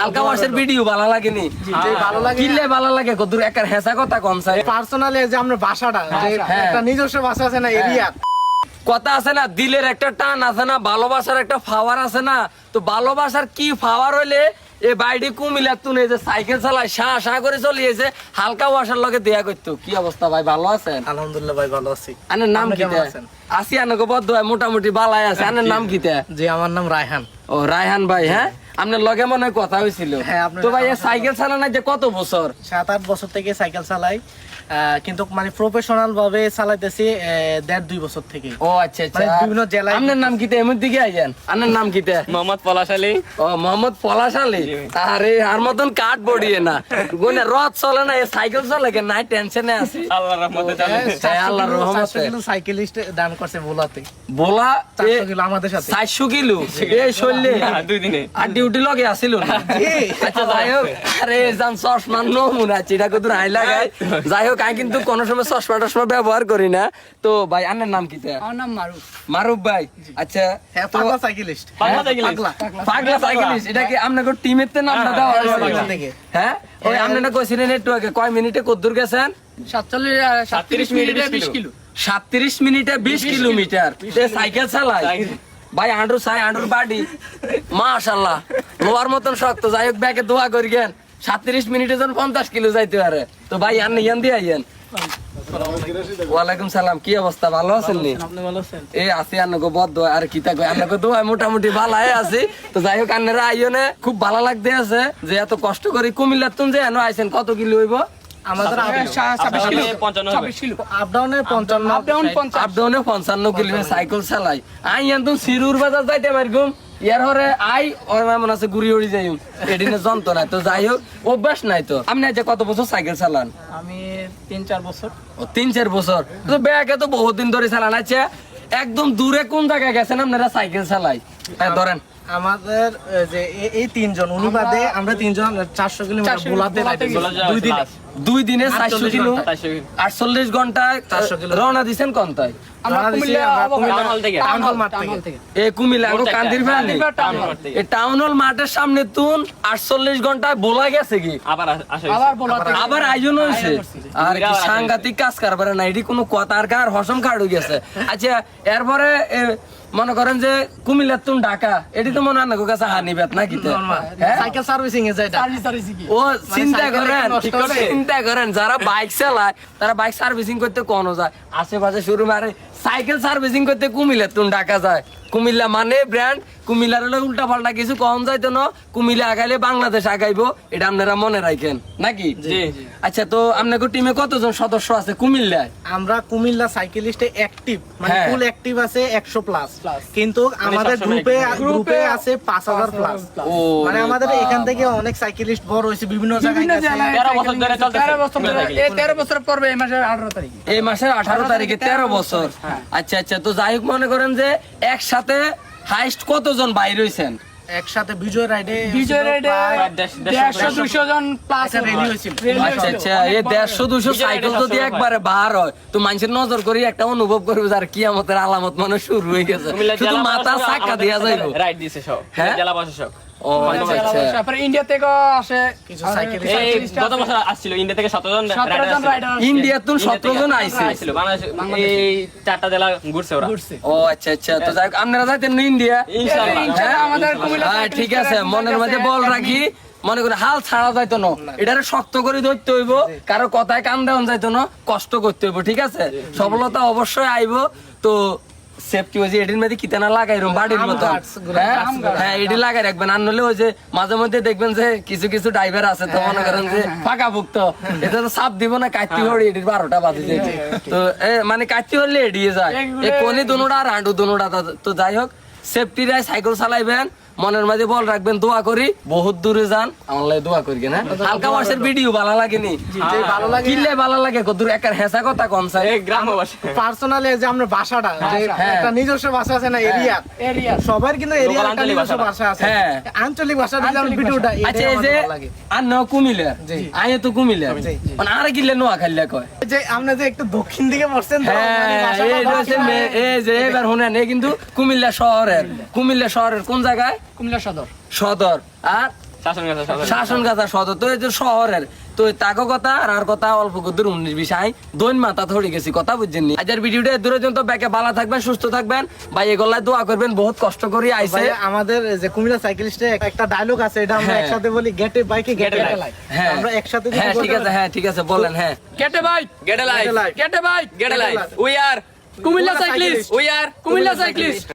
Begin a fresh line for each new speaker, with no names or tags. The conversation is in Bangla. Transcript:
হালকা ওয়াশের ভিডিও ভালো লাগেনি।
যে ভালো লাগে
ভালো লাগে কদ্দুর একার হেসা কথা কম চাই।
পার্সোনালি যে আমরা বাসাটা যে
হ্যাঁ।
একটা নিজস্ব বাসা আছে না এরিয়া।
কথা আছে না দিলের একটা টান আছে না ভালোবাসার একটা আছে না। তো ভালোবাসার কি হইলে এ বাইডি কুমিলা তুনে যে সাইকেল চালায় শাহ শাহ করে চলিয়েছে হালকা ওয়াশার লগে দেয়া করতো। কি অবস্থা ভাই ভালো আছেন?
আলহামদুলিল্লাহ ভাই ভালো আছি।
আনের নাম কি
আছেন?
আসি আনকে বদ্ধ মোটামুটি বালাই আছে। আনের নাম কি
জি আমার নাম রায়হান।
ও রায়হান ভাই হ্যাঁ? আপনার লগে মনে হয় কথা হয়েছিল।
হ্যাঁ,
তো ভাই সাইকেল চালানো যে কত বছর?
সাত আট বছর থেকে সাইকেল চালাই। কিন্তু মানে প্রফেশনাল ভাবে চালাইতেছি দেড় দুই বছর থেকে।
ও আচ্ছা আচ্ছা।
মানে বিভিন্ন জেলায়-
আপনার নাম কিতে এমন দিকে আইছেন আপনার নাম কিতে
মোহাম্মদ পলাশ আলী
ও মোহাম্মদ পলাশ আলী আরে আর মতন কাঠ বড়িয়ে না। গুনে রথ চলে না সাইকেল চলে কেন নাই টেনশনে আছে।
আল্লাহর রহমতে
হ্যাঁ, আল্লাহর রহমতে।
সাইকেলিস্ট দান করছে বোলাতে
বোলা
চারশো কিলো আমাদের সাথে।
চারশো কিলো? এই শৈলে।
হ্যাঁ, দুই দিনে।
আর ডিউটি লগে আসিল না। আচ্ছা যাই হোক। আরে জান চশমা নমুনা চিটা কত হাই লাগাই যাই হোক আমি কিন্তু কোনো সময় চশমা টশমা ব্যবহার করি না। তো ভাই আনের নাম কি
আমার নাম মারুফ।
মারুফ ভাই। আচ্ছা
হ্যাঁ? পাগলা সাইকেলিস্ট
পাগলা সাইকেলিস্ট।
সাইকেলিস্ট এটা কি আপনাকে টিমের তে দেওয়া
পাগলা
হয়েছে?
থেকে।
হ্যাঁ? ওই আপনারা কইছিলেন একটু আগে। কয় মিনিটে কদ্দুর গেছেন?
সাতচল্লিশ সাতত্রিশ মিনিটে বিশ কিলো।
সাতত্রিশ মিনিটে বিশ কিলোমিটার। এ সাইকেল
সাইকেল।
ভাই আন্ডুর সাই আন্ডুর বাড়ি। মাশাল্লাহ লোয়ার মতন শক্ত। যাই হোক ব্যাগে দোয়া করি গেন। সাতত্রিশ মিনিটে যখন পঞ্চাশ কিলো যাইতে পারে। তো ভাই আন ইয়ান দিয়ে আইয়েন ওয়ালাইকুম সালাম কি অবস্থা? ভালো আছেন নি?
ভালো
এই আছি আন্নগো বদ্ধ আর কি থাকবে আন্নগো দোয়া মোটামুটি ভালাই আছি। তো যাই হোক আন্নারা আইও না। খুব ভালো লাগতে আছে যে এত কষ্ট করে কুমিল্লার তুন যে এনো আইছেন কত কিলো হইব?
আমাদের
ছাব্বিশ
পঞ্চান্ন
কিলো।
আপ ডাউনে পঞ্চান্ন
আপ ডাউন পঞ্চাশ।
আপ ডাউনে পঞ্চান্ন কিলোমিটার সাইকেল চালাই। আই ইয়ান সিরুর বাজার যাইতে পারগুম। ইয়ার হরে আই ওর মনে আছে ঘুরি উড়ি যাই এদিনে যন্ত্র তো যাই হোক অভ্যাস নাই তো। আপনি কত বছর সাইকেল চালান?
আমি তিন চার বছর
ও তিন চার বছর তো ব্যাগে তো বহুত দিন ধরে চালান। আচ্ছা একদম দূরে কোন জায়গায় গেছেন আপনারা সাইকেল চালাই? ধরেন।
আমাদের যে এই তিনজন উনি বাদে আমরা তিনজন চারশো কিলোমিটার
400
ভোলাতে
ভোলাতে
রাইড
ভোলা যাওয়া
দুই দিনে।
দুই দিনে চারশো কিলো আটচল্লিশ ঘন্টায়
400 কিলো।
রওনা দিছেন কন্তায়
টাউন হল
মাঠের সামনে তুন আটচল্লিশ ঘন্টায় বলা গেছে কি?
আবার আস- আসা
আবার
হয়েছে।
বলা
আবার আয়োজন হয়েছে। আর কি সাংঘাতিক কাজ কারবার না এটি কোনো কথার কার হসম খাড়ু গেছে। আচ্ছা এরপরে মনে করেন যে কুমিল্লার তুন ঢাকা এটি তো মনে হয় না কাছে হানি বেত নাকি তো? হ্যাঁ?
সার্ভিসিং এ যায় এটা।
সার্ভিস সার্ভিস কি?
ও চিন্তা
সাইকেল
করেন। চিন্তা করেন যারা বাইক চালায় তারা বাইক সার্ভিসিং করতে কোনো যায়। আশেপাশে শুরু মারে সাইকেল সার্ভিসিং করতে কুমিল্লা তুন ঢাকা যায়। কুমিল্লা মানে ব্র্যান্ড কুমিল্লার হলে উল্টা পাল্টা কিছু কম যাইতো না। কুমিল্লা আগাইলে বাংলাদেশ আগাইবো এটা আপনারা মনে রাখেন নাকি? আচ্ছা তো আপনাকে টিমে কতজন সদস্য আছে কুমিল্লায়?
আমরা কুমিল্লা সাইকেলিস্টে অ্যাক্টিভ মানে। ফুল অ্যাক্টিভ আছে একশো প্লাস কিন্তু আমাদের গ্রুপে গ্রুপে আছে পাঁচ হাজার প্লাস মানে আমাদের এখান থেকে অনেক সাইকেলিস্ট বড় হয়েছে বিভিন্ন জায়গায়
বিভিন্ন
গেছে।
জেলায়
তেরো বছর ধরে।
তেরো বছর এই তেরো বছর পর্বে এই মাসের আঠারো তারিখে।
এই মাসের আঠারো তারিখে তেরো বছর। আচ্ছা আচ্ছা। তো যাই হোক মনে করেন যে একসাথে হাইস্ট কতজন বাইর হয়েছেন
একসাথে বিজয় রাইডে
বিজয় রাইডে
দেড়শো-
দেড়শো দুশো জন প্লাস
একটা হয়েছিল।
আচ্ছা আচ্ছা। এই দেড়শো দুশো সাইকেল যদি একবারে বার হয় তো মানুষের নজর করি একটা অনুভব করবে যার কিয়ামতের আলামত মানে শুরু হয়ে গেছে। শুধু মাথা চাকা
আমাদের
দিয়া যাইব।
রাইড দিছে সব।
হ্যাঁ?
জেলা
ও আচ্ছা আচ্ছা।
তারপরে ইন্ডিয়া থেকেও আসে
কিছু সাইকেলিস্ট
গত বছর আসছিল ইন্ডিয়া থেকে সতেরো জন রাইডার
জন
আসছিল।
রাইডার
ইন্ডিয়া তুন সতেরো জন আইছে
আসছিল। বাংলাদেশ এই চারটা জেলা ঘুরছে ওরা।
ও আচ্ছা আচ্ছা তো যাই আপনারা যাইতেন ইন্ডিয়া
ইনশাআল্লাহ।
ইনশাআল্লাহ। আমাদের কুমিল্লা
হ্যাঁ ঠিক আছে মনের মধ্যে বল রাখি। মনে করে হাল ছাড়া যাইতো না। এটারে শক্ত করে ধরতে হইব। কারও কথায় কান দেওয়া যাইতো না কষ্ট করতে হইব ঠিক আছে? সফলতা অবশ্যই আইব। তো সেফটি ওই যে এটির মধ্যে কিতানা লাগাই রুম? বাড়ির মতো। হ্যাঁ? হ্যাঁ এটি লাগাই রাখবেন। আর নলে ওই যে মাঝে মধ্যে দেখবেন যে কিছু কিছু ড্রাইভার আছে তো মনে করেন যে ফাঁকা ভুক্ত এটা তো সাপ দিব না কাটতি হড়ি এটির বারোটা বাজে যায় তো এ, মানে কাটতি হলে এড়িয়ে যায়। এই কোনি দুনোটা আর হাঁটু দুনোটা তো- তো যাই হোক সেফটি রায় সাইকেল চালাইবেন। মনের মাঝে বল রাখবেন দোয়া করি। বহুত দূরে যান আমার লাগে দোয়া করি না? হালকা ওয়াশের ভিডিও ভালো লাগেনি।
ভালো লাগে
কিনলে ভালো লাগে একার হেসা কথা কম চাই।
এই গ্রামবাসী।
পার্সোনালি যে আমরা বাসাটা যে
হ্যাঁ।
একটা নিজস্ব ভাষা আছে না এরিয়া।
এরিয়া।
সবার কিন্তু এরিয়া একটা নিজস্ব। ভাষা আছে।
হ্যাঁ।
আঞ্চলিক ভাষা দিলে
আঞ্চলিক
ভিডিওটা
আচ্ছা এই যে আর ন কুমিলে
জি।
আয় তো কুমিলে মানে আর কিনলে নোয়া খাইলে কয়
যে আপনি যে একটু দক্ষিণ দিকে পড়ছেন তো,
হ্যাঁ এই যে এবার শুনেন এই কিন্তু কুমিল্লা শহরের। কুমিল্লা শহরের কোন জায়গায়?
কুমিল্লা সদর।
সদর। আর?
শাসন গাছা
সদর। তো এই যে শহরের তো তাকে কথা আর আর কথা অল্প কদ্দুর উনিশ বিশ আই। দৈন মাথা ধরে গেছি কথা বুঝছেন নি? আজকের ভিডিওটা দূরে পর্যন্ত ব্যাকে ভালো থাকবেন সুস্থ থাকবেন। ভাই এগুলাই দোয়া করবেন বহুত কষ্ট করে আইছে।
আমাদের যে কুমিল্লা সাইকেলিস্টে একটা ডায়লগ আছে এটা আমরা
হ্যাঁ।
একসাথে বলি গেটে বাইকে গেটে লাইক
হ্যাঁ।
আমরা একসাথে
হ্যাঁ ঠিক আছে হ্যাঁ ঠিক আছে বলেন হ্যাঁ।
কেটে বাইক
গেট
life.
কেটে bike
gate A we are
Comilla cyclist
we are
Comilla cyclist